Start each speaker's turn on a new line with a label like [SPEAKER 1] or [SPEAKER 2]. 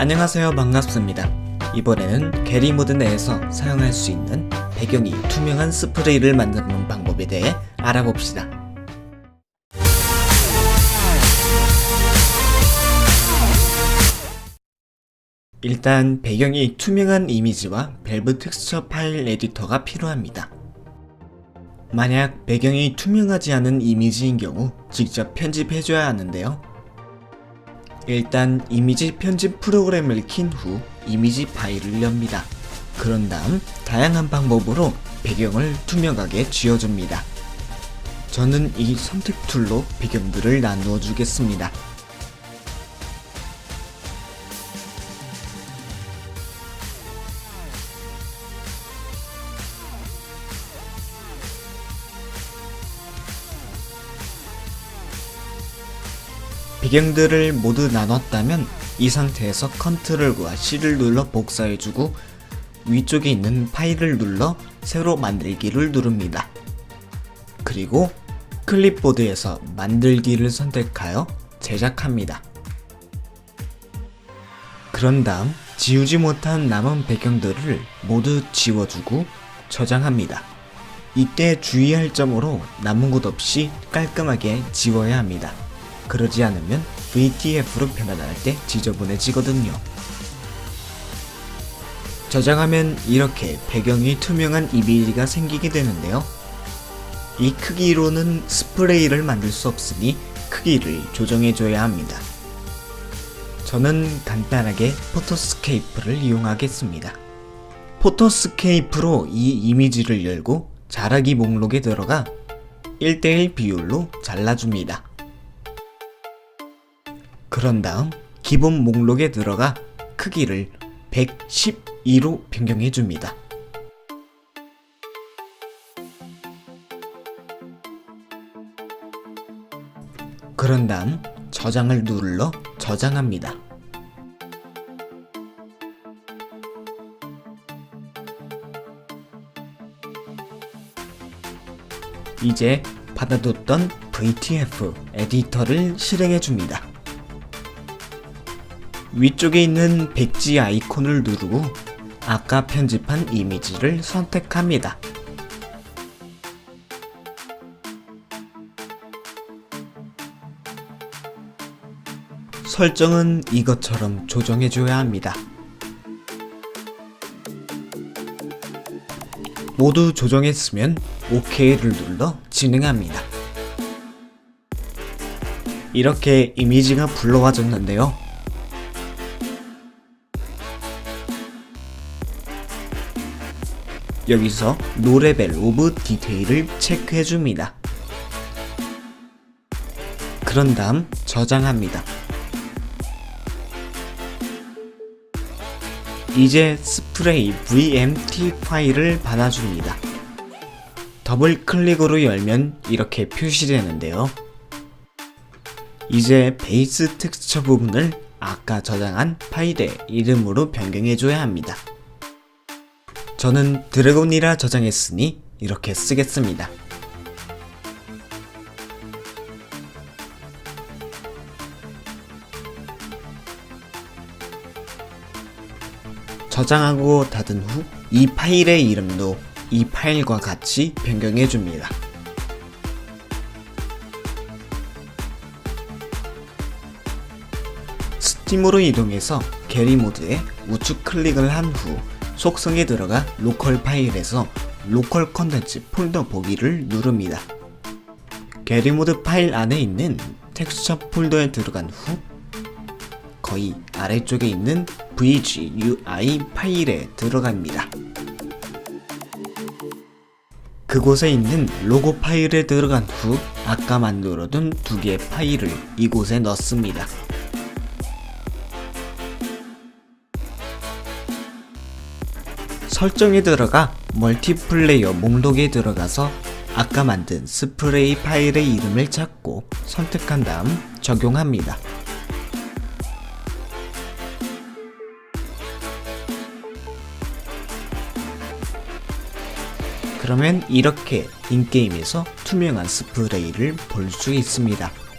[SPEAKER 1] 안녕하세요 반갑습니다. 이번에는 게리 모드 내에서 사용할 수 있는 배경이 투명한 스프레이를 만드는 방법에 대해 알아봅시다. 일단 배경이 투명한 이미지와 밸브 텍스처 파일 에디터가 필요합니다. 만약 배경이 투명하지 않은 이미지인 경우 직접 편집해줘야 하는데요. 일단 이미지 편집 프로그램을 킨 후 이미지 파일을 엽니다. 그런 다음 다양한 방법으로 배경을 투명하게 지워줍니다. 저는 이 선택 툴로 배경들을 나누어 주겠습니다. 배경들을 모두 나눴다면 이 상태에서 컨트롤과 C를 눌러 복사해주고 위쪽에 있는 파일을 눌러 새로 만들기를 누릅니다. 그리고 클립보드에서 만들기를 선택하여 제작합니다. 그런 다음 지우지 못한 남은 배경들을 모두 지워주고 저장합니다. 이때 주의할 점으로 남은 곳 없이 깔끔하게 지워야 합니다. 그러지 않으면 VTF로 변환할 때 지저분해지거든요. 저장하면 이렇게 배경이 투명한 이미지가 생기게 되는데요. 이 크기로는 스프레이를 만들 수 없으니 크기를 조정해줘야 합니다. 저는 간단하게 포토스케이프를 이용하겠습니다. 포토스케이프로 이 이미지를 열고 자라기 목록에 들어가 1대1 비율로 잘라줍니다. 그런 다음 기본 목록에 들어가 크기를 112로 변경해 줍니다. 그런 다음 저장을 눌러 저장합니다. 이제 받아뒀던 VTF 에디터를 실행해 줍니다. 위쪽에 있는 백지 아이콘을 누르고 아까 편집한 이미지를 선택합니다. 설정은 이것처럼 조정해줘야 합니다. 모두 조정했으면 OK를 눌러 진행합니다. 이렇게 이미지가 불러와졌는데요. 여기서 노레벨 오브 디테일을 체크해 줍니다. 그런 다음 저장합니다. 이제 스프레이 VMT 파일을 받아줍니다. 더블 클릭으로 열면 이렇게 표시되는데요. 이제 베이스 텍스처 부분을 아까 저장한 파일의 이름으로 변경해줘야 합니다. 저는 드래곤이라 저장했으니 이렇게 쓰겠습니다. 저장하고 닫은 후 이 파일의 이름도 이 파일과 같이 변경해 줍니다. 스팀으로 이동해서 게리 모드에 우측 클릭을 한 후 속성에 들어가 로컬 파일에서 로컬 컨텐츠 폴더 보기를 누릅니다. 게리 모드 파일 안에 있는 텍스처 폴더에 들어간 후 거의 아래쪽에 있는 VGUI 파일에 들어갑니다. 그곳에 있는 로고 파일에 들어간 후 아까 만들어둔 두 개의 파일을 이곳에 넣습니다. 설정에 들어가 멀티플레이어 목록에 들어가서 아까 만든 스프레이 파일의 이름을 찾고 선택한 다음 적용합니다. 그러면 이렇게 인게임에서 투명한 스프레이를 볼 수 있습니다.